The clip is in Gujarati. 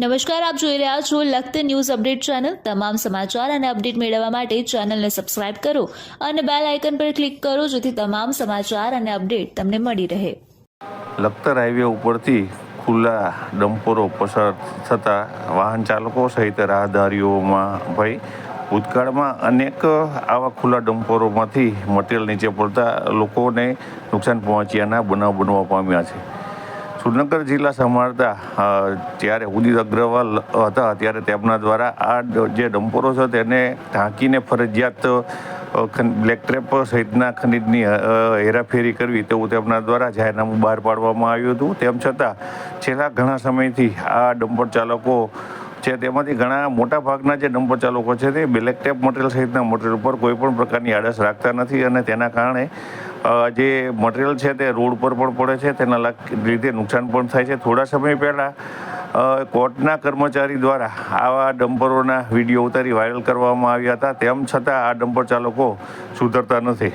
નમસ્કાર, આપ જોઈ રહ્યા છો લખત ન્યૂઝ અપડેટ ચેનલ. તમામ સમાચાર અને અપડેટ મેળવવા માટે ચેનલને સબસ્ક્રાઇબ કરો અને બેલ આઇકન પર ક્લિક કરો જેથી તમામ સમાચાર અને અપડેટ તમને મળી રહે. લખતર હાઈવે ઉપરથી ખુલ્લા ડમ્પરો પસાર થતા વાહન ચાલકો સહિત રાહદારીઓમાં ભય. ભૂતકાળમાં અનેક આવા ખુલ્લા ડમ્પરોમાંથી મટીરિયલ નીચે પડતા લોકોને નુકસાન પહોંચ્યાના બનાવ બનવા પામ્યા છે. સુરનગર જિલ્લા સંભાળતા જ્યારે ઉદિત અગ્રવાલ હતા, ત્યારે તેમના દ્વારા આ જે ડમ્પરો છે તેને ઢાંકીને ફરજિયાત બ્લેક ટ્રેપ સહિતના ખનીજની હેરાફેરી કરવી તેવું તેમના દ્વારા જાહેરનામું બહાર પાડવામાં આવ્યું હતું. તેમ છતાં, છેલ્લા ઘણા સમયથી આ ડમ્પર ચાલકો છે, તેમાંથી ઘણા મોટા ભાગના જે ડમ્પર ચાલકો છે તે બ્લેક ટેપ મટીરિયલ સહિતના મટીરિયલ ઉપર કોઈ પણ પ્રકારની આડસ રાખતા નથી અને તેના કારણે જે મટીરિયલ છે તે રોડ પર પણ પડે છે, તેના લીધે નુકસાન પણ થાય છે. થોડા સમય પહેલાં કોર્ટના કર્મચારી દ્વારા આવા ડમ્પરોના વીડિયો ઉતારી વાયરલ કરવામાં આવ્યા હતા. તેમ છતાં આ ડમ્પર ચાલકો સુધરતા નથી.